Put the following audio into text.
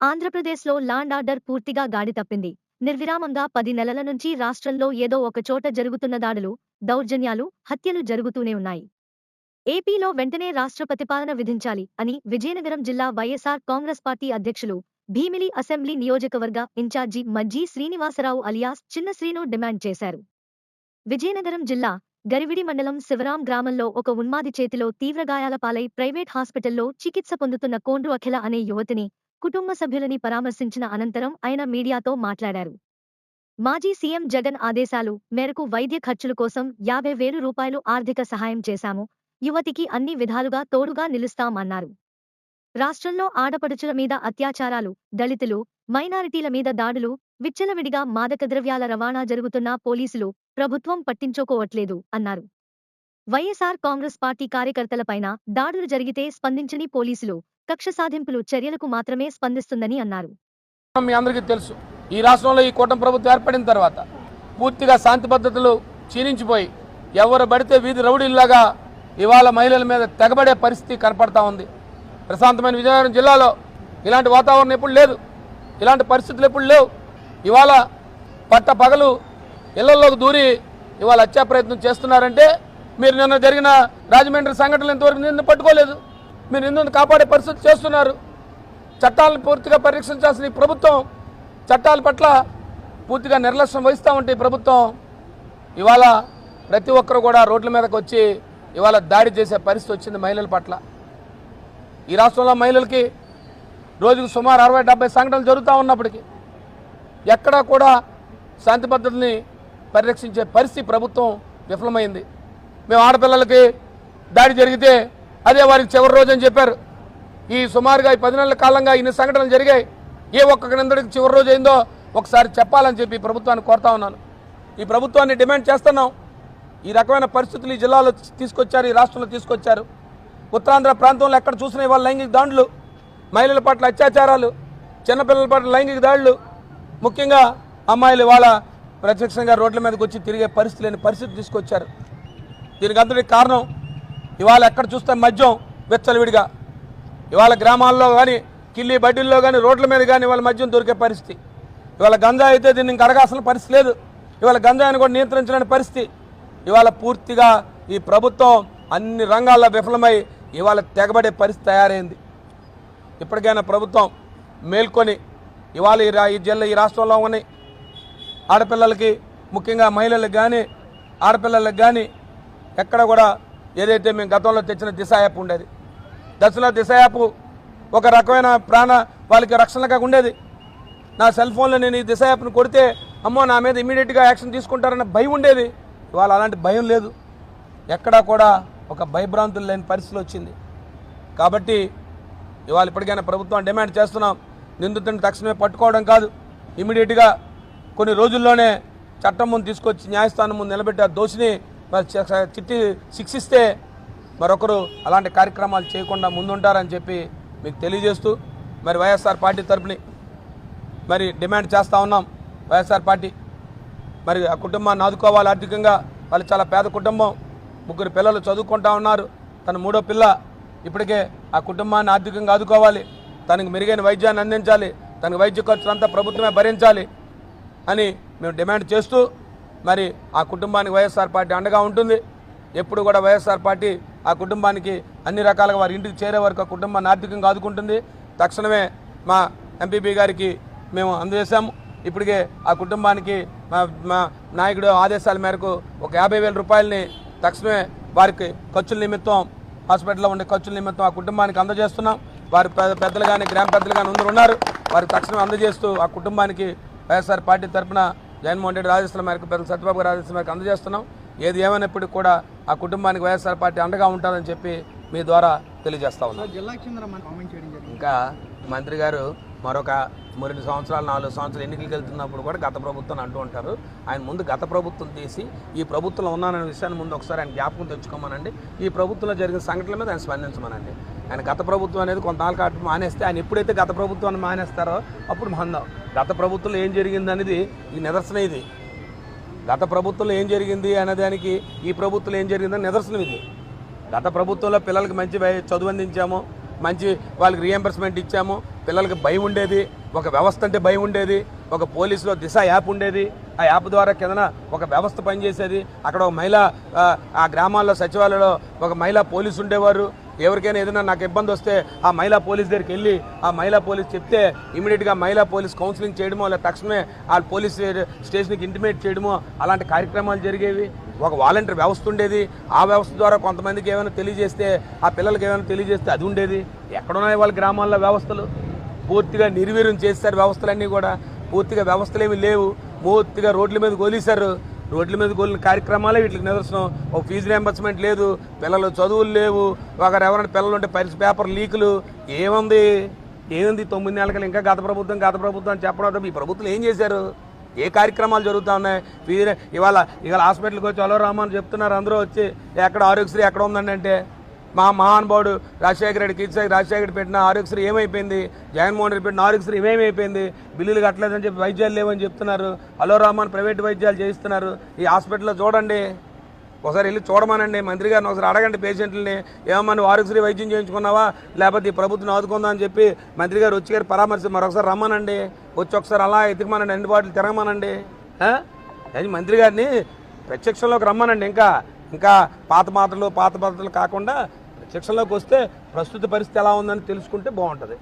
ఆంధ్రప్రదేశ్లో land order పూర్తిగా గాడి తప్పింది. నిర్విరామంగా పది నెలల నుంచి రాష్ట్రంలో ఏదో ఒక చోట జరుగుతున్న దాడులు దౌర్జన్యాలు హత్యలు జరుగుతూనే ఉన్నాయి. ఏపీలో వెంటనే రాష్ట్ర ప్రతిపాలన విధించాలి అని విజయనగరం జిల్లా వైఎస్ఆర్ కాంగ్రెస్ పార్టీ అధ్యక్షులు భీమిలి అసెంబ్లీ నియోజకవర్గ incharge Majji Srinivasarao alias Chinna Srinu demand చేశారు. విజయనగరం జిల్లా గరివిడి మండలం శివరాం గ్రామంలో ఒక ఉన్మాది చేతిలో తీవ్రగాయాల పాలై ప్రైవేట్ హాస్పిటల్లో చికిత్స పొందుతున్న కోండ్రు అఖిల అనే యువతిని కుటుంబ సభ్యులని పరామర్శించిన అనంతరం ఆయన మీడియాతో మాట్లాడారు. మాజీ సీఎం జగన్ ఆదేశాలు మేరకు వైద్య ఖర్చుల కోసం యాభై వేలు రూపాయలు ఆర్థిక సహాయం చేశాము యువతికి అన్ని విధాలుగా తోడుగా నిలుస్తామన్నారు. రాష్ట్రంలో ఆడపడుచుల మీద అత్యాచారాలు దళితులు మైనారిటీల మీద దాడులు విచ్చలవిడిగా మాదక ద్రవ్యాల రవాణా జరుగుతున్నా పోలీసులు ప్రభుత్వం పట్టించుకోవట్లేదు అన్నారు. వైఎస్ఆర్ కాంగ్రెస్ పార్టీ కార్యకర్తలపైన దాడులు జరిగితే స్పందించని పోలీసులు కక్ష సాధింపులు చర్యలకు మాత్రమే స్పందిస్తుందని అన్నారు. మీ అందరికీ తెలుసు ఈ రాష్ట్రంలో ఈ కూటమి ప్రభుత్వం ఏర్పడిన తర్వాత పూర్తిగా శాంతి పద్ధతులు క్షీణించిపోయి ఎవరు పడితే వీధి రౌడీల్లాగా ఇవాళ మహిళల మీద తెగబడే పరిస్థితి కనపడతా ఉంది. ప్రశాంతమైన విజయనగరం జిల్లాలో ఇలాంటి వాతావరణం ఎప్పుడు లేదు. ఇలాంటి పరిస్థితులు ఎప్పుడు లేవు. ఇవాళ పట్ట పగలు ఇళ్ళలోకి దూరి ఇవాళ హత్యా ప్రయత్నం చేస్తున్నారంటే మీరు నిన్న జరిగిన రాజమండ్రి సంఘటనలు ఇంతవరకు నిన్ను పట్టుకోలేదు. మీరు నిన్ను కాపాడే పరిస్థితి చేస్తున్నారు. చట్టాలను పూర్తిగా పరిరక్షించాల్సిన ఈ ప్రభుత్వం చట్టాల పట్ల పూర్తిగా నిర్లక్ష్యం వహిస్తూ ఉంటే ప్రభుత్వం ఇవాళ ప్రతి ఒక్కరు కూడా రోడ్ల మీదకి వచ్చి ఇవాళ దాడి చేసే పరిస్థితి వచ్చింది మహిళల పట్ల. ఈ రాష్ట్రంలో మహిళలకి రోజుకు సుమారు అరవై డెబ్బై సంఘటనలు జరుగుతూ ఉన్నప్పటికీ ఎక్కడా కూడా శాంతి పద్ధతిని పరిరక్షించే పరిస్థితి ప్రభుత్వం విఫలమైంది. మేము ఆడపిల్లలకి దాడి జరిగితే అదే వారికి చివరి రోజు అని చెప్పారు. ఈ సుమారుగా ఈ పది నెలల కాలంగా ఇన్ని సంఘటనలు జరిగాయి. ఏ ఒక్క నిందడికి చివరి రోజు అయిందో ఒకసారి చెప్పాలని చెప్పి ప్రభుత్వాన్ని కోరుతా ఉన్నాను. ఈ ప్రభుత్వాన్ని డిమాండ్ చేస్తున్నాం. ఈ రకమైన పరిస్థితులు ఈ జిల్లాలో తీసుకొచ్చారు ఈ రాష్ట్రంలో తీసుకొచ్చారు. ఉత్తరాంధ్ర ప్రాంతంలో ఎక్కడ చూసినా ఇవాళ లైంగిక దాడులు మహిళల పట్ల అత్యాచారాలు చిన్నపిల్లల పట్ల లైంగిక దాడులు ముఖ్యంగా అమ్మాయిలు ఇవాళ ప్రత్యక్షంగా రోడ్ల మీదకి వచ్చి తిరిగే పరిస్థితి లేని పరిస్థితి తీసుకొచ్చారు. దీనికి అంతటి కారణం ఇవాళ ఎక్కడ చూస్తే మద్యం వెచ్చలవిడిగా. ఇవాళ గ్రామాల్లో కానీ కిల్లి బడ్డీల్లో కానీ రోడ్ల మీద కానీ ఇవాళ మద్యం దొరికే పరిస్థితి. ఇవాళ గంజా అయితే దీన్ని ఇంక అడగాల్సిన పరిస్థితి లేదు. ఇవాళ గంజాయిని కూడా నియంత్రించలేని పరిస్థితి. ఇవాళ పూర్తిగా ఈ ప్రభుత్వం అన్ని రంగాల్లో విఫలమై ఇవాళ తెగబడే పరిస్థితి తయారైంది. ఇప్పటికైనా ప్రభుత్వం మేల్కొని ఇవాళ ఈ రా- ఈ జిల్లా ఈ రాష్ట్రంలో ఉన్నాయి ఆడపిల్లలకి ముఖ్యంగా మహిళలకు కానీ ఆడపిల్లలకు కానీ ఎక్కడ కూడా ఏదైతే మేము గతంలో తెచ్చిన దిశ యాప్ ఉండేది. దశలో దిశ యాప్ ఒక రకమైన ప్రాణ వాళ్ళకి రక్షణగా ఉండేది. నా సెల్ ఫోన్లో నేను ఈ దిశ యాప్ను కొడితే అమ్మో నా మీద ఇమీడియట్గా యాక్షన్ తీసుకుంటారన్న భయం ఉండేది. ఇవాళ అలాంటి భయం లేదు. ఎక్కడా కూడా ఒక భయభ్రాంతులు లేని పరిస్థితి వచ్చింది. కాబట్టి ఇవాళ ఇప్పటికైనా ప్రభుత్వం డిమాండ్ చేస్తున్నాం. నిందితుడిని తక్షణమే పట్టుకోవడం కాదు. ఇమీడియట్గా కొన్ని రోజుల్లోనే చట్టం ముందు తీసుకొచ్చి న్యాయస్థానం ముందు నిలబెట్టి ఆ దోషిని మరి చిట్టి శిక్షిస్తే మరొకరు అలాంటి కార్యక్రమాలు చేయకుండా ముందుంటారని చెప్పి మీకు తెలియజేస్తూ మరి వైఎస్ఆర్ పార్టీ తరపుని మరి డిమాండ్ చేస్తూ ఉన్నాం. వైఎస్ఆర్ పార్టీ మరి ఆ కుటుంబాన్ని ఆదుకోవాలి ఆర్థికంగా. వాళ్ళు చాలా పేద కుటుంబం. ముగ్గురు పిల్లలు చదువుకుంటా ఉన్నారు. తన మూడో పిల్ల. ఇప్పటికే ఆ కుటుంబాన్ని ఆర్థికంగా ఆదుకోవాలి. తనకు మెరుగైన వైద్యాన్ని అందించాలి. తనకు వైద్య ఖర్చులంతా ప్రభుత్వమే భరించాలి అని మేము డిమాండ్ చేస్తూ మరి ఆ కుటుంబానికి వైఎస్ఆర్ పార్టీ అండగా ఉంటుంది. ఎప్పుడు కూడా వైఎస్ఆర్ పార్టీ ఆ కుటుంబానికి అన్ని రకాలుగా వారి ఇంటికి చేరే వరకు ఆ కుటుంబాన్ని ఆర్థికంగా ఆదుకుంటుంది. తక్షణమే మా ఎంపీపీ గారికి మేము అందజేశాము. ఇప్పటికే ఆ కుటుంబానికి మా మా నాయకుడు ఆదేశాల మేరకు ఒక యాభై వేల రూపాయలని తక్షణమే వారికి ఖర్చుల నిమిత్తం హాస్పిటల్లో ఉండే ఖర్చుల నిమిత్తం ఆ కుటుంబానికి అందజేస్తున్నాం. వారి పెద్దలు కానీ గ్రామ పెద్దలు కానీ అందరూ ఉన్నారు. వారికి తక్షణం అందజేస్తూ ఆ కుటుంబానికి వైఎస్ఆర్ పార్టీ తరఫున జగన్మోహన్ రెడ్డి రాజేశ్వర మేరకు పెద్దలు సత్యబాబు గారు రాజేశ్వర మేరకు అందజేస్తున్నాం. ఏది ఏమైనప్పటికీ కూడా ఆ కుటుంబానికి వైఎస్ఆర్ పార్టీ అండగా ఉంటుందని చెప్పి మీ ద్వారా తెలియజేస్తా ఉన్నాం. ఇంకా మంత్రి గారు మరొక మూడు సంవత్సరాలు నాలుగు సంవత్సరాలు ఎన్నికలకు వెళ్తున్నప్పుడు కూడా గత ప్రభుత్వం అంటూ ఉంటారు. ఆయన ముందు గత ప్రభుత్వం తీసి ఈ ప్రభుత్వంలో ఉన్నాననే విషయాన్ని ముందు ఒకసారి ఆయన జ్ఞాపకం తెచ్చుకోమనండి. ఈ ప్రభుత్వంలో జరిగిన సంఘటనల మీద ఆయన స్పందించమనండి. ఆయన గత ప్రభుత్వం అనేది కొంతకాలం కాబట్టి మానేస్తే ఆయన ఎప్పుడైతే గత ప్రభుత్వాన్ని మానేస్తారో అప్పుడు మందం. గత ప్రభుత్వంలో ఏం జరిగిందనేది ఈ నిదర్శనం ఇది. గత ప్రభుత్వంలో ఏం జరిగింది అనేదానికి ఈ ప్రభుత్వంలో ఏం జరిగిందని నిదర్శనం ఇది. గత ప్రభుత్వంలో పిల్లలకి మంచి చదువు అందించాము. మంచి వాళ్ళకి రియంబర్స్మెంట్ ఇచ్చాము. పిల్లలకి భయం ఉండేది. ఒక వ్యవస్థ అంటే భయం ఉండేది. ఒక పోలీసులో దిశ యాప్ ఉండేది. ఆ యాప్ ద్వారా కిందన ఒక వ్యవస్థ పనిచేసేది. అక్కడ ఒక మహిళ ఆ, ఆ గ్రామాల్లో సచివాలయంలో ఒక మహిళా పోలీసు ఉండేవారు. ఎవరికైనా ఏదైనా నాకు ఇబ్బంది వస్తే ఆ మహిళా పోలీస్ దగ్గరికి వెళ్ళి ఆ మహిళా పోలీస్ చెప్తే ఇమీడియట్గా మహిళా పోలీస్ కౌన్సిలింగ్ చేయడమో లేదా తక్షణమే ఆ పోలీస్ స్టేషన్కి ఇంటిమేట్ చేయడమో అలాంటి కార్యక్రమాలు జరిగేవి. ఒక వాలంటీర్ వ్యవస్థ ఉండేది. ఆ వ్యవస్థ ద్వారా కొంతమందికి ఏమైనా తెలియజేస్తే ఆ పిల్లలకి ఏమైనా తెలియజేస్తే అది ఉండేది. ఎక్కడున్నాయి వాళ్ళ గ్రామాల్లో వ్యవస్థలు? పూర్తిగా నిర్వీర్యం చేస్తారు వ్యవస్థలన్నీ కూడా. పూర్తిగా వ్యవస్థలు ఏమి లేవు. పూర్తిగా రోడ్ల మీద గోలీశారు. రోడ్ల మీద కోలిన కార్యక్రమాలే వీటికి నిదర్శనం. ఒక ఫీజు రియంబర్స్మెంట్ లేదు. పిల్లలు చదువులు లేవు. ఒకరు ఎవరైనా పిల్లలు ఉంటే పరిస్థితి పేపర్ లీకులు. ఏముంది? ఏముంది? తొమ్మిది నెలలకి ఇంకా గత ప్రభుత్వం గత ప్రభుత్వం అని చెప్పడం ఈ ప్రభుత్వం ఏం చేశారు? ఏ కార్యక్రమాలు జరుగుతూ ఉన్నాయి? ఫీజు ఇవాళ ఇవాళ హాస్పిటల్కి వచ్చి అలో రామని చెప్తున్నారు. అందరూ వచ్చి ఎక్కడ ఆరోగ్యశ్రీ ఎక్కడ ఉందండి అంటే? మా మహానుభావుడు రాజశేఖర రెడ్డి కీర్తి రాజశేఖర రెడ్డి పెట్టిన ఆరోగ్యశ్రీ ఏమైపోయింది? జగన్మోహన్ రెడ్డి పెట్టిన ఆరోగ్యశ్రీ ఏమేమైపోయింది? బిల్లులు కట్టలేదని చెప్పి వైద్యాలు లేవని చెప్తున్నారు. అలో రామన్ ప్రైవేట్ వైద్యాలు చేయిస్తున్నారు. ఈ హాస్పిటల్లో చూడండి. ఒకసారి వెళ్ళి చూడమనండి. మంత్రి గారిని ఒకసారి అడగండి పేషెంట్లని. ఏమని నువ్వు ఆరోగ్యశ్రీ వైద్యం చేయించుకున్నావా? లేకపోతే ఈ ప్రభుత్వం ఆదుకుందా అని చెప్పి మంత్రి గారు వచ్చి గారు పరామర్శ మరొకసారి రమ్మనండి. వచ్చి ఒకసారి అలా ఎతికమనండి అందుబాటులో తిరగమనండి. అది మంత్రి గారిని ప్రత్యక్షంలోకి రమ్మనండి. ఇంకా ఇంకా పాత మాటలు పాత పద్ధతులు కాకుండా ప్రత్యక్షంలోకి వస్తే ప్రస్తుత పరిస్థితి ఎలా ఉందని తెలుసుకుంటే బాగుంటుంది.